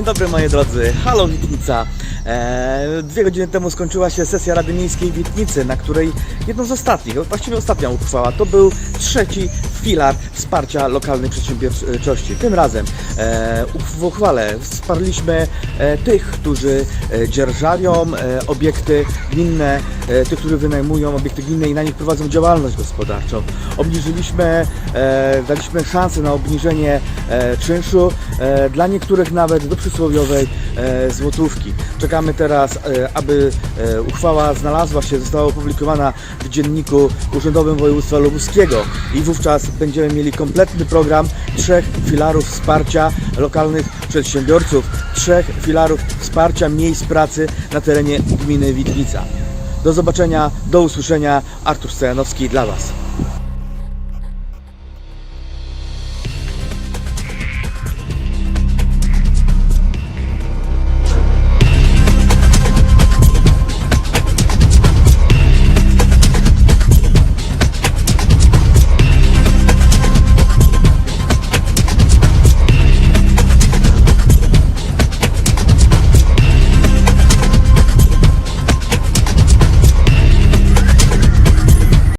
Dzień dobry moi drodzy, halo Witnica. Eee, dwie godziny temu skończyła się sesja Rady Miejskiej Witnicy, na której jedną z ostatnich, właściwie ostatnia uchwała, to był trzeci filar wsparcia lokalnej przedsiębiorczości. Tym razem e, w uchwale wsparliśmy e, tych, którzy e, dzierżawią e, obiekty gminne, e, tych, którzy wynajmują obiekty gminne i na nich prowadzą działalność gospodarczą. Obniżyliśmy, e, daliśmy szansę na obniżenie e, czynszu, e, dla niektórych nawet do przysłowiowej e, złotówki. Czekamy teraz, e, aby e, uchwała znalazła się, została opublikowana w dzienniku Urzędowym Województwa Lubuskiego i wówczas będziemy mieli kompletny program trzech filarów wsparcia lokalnych przedsiębiorców, trzech filarów wsparcia miejsc pracy na terenie gminy Witnica. Do zobaczenia, do usłyszenia. Artur Stojanowski dla Was.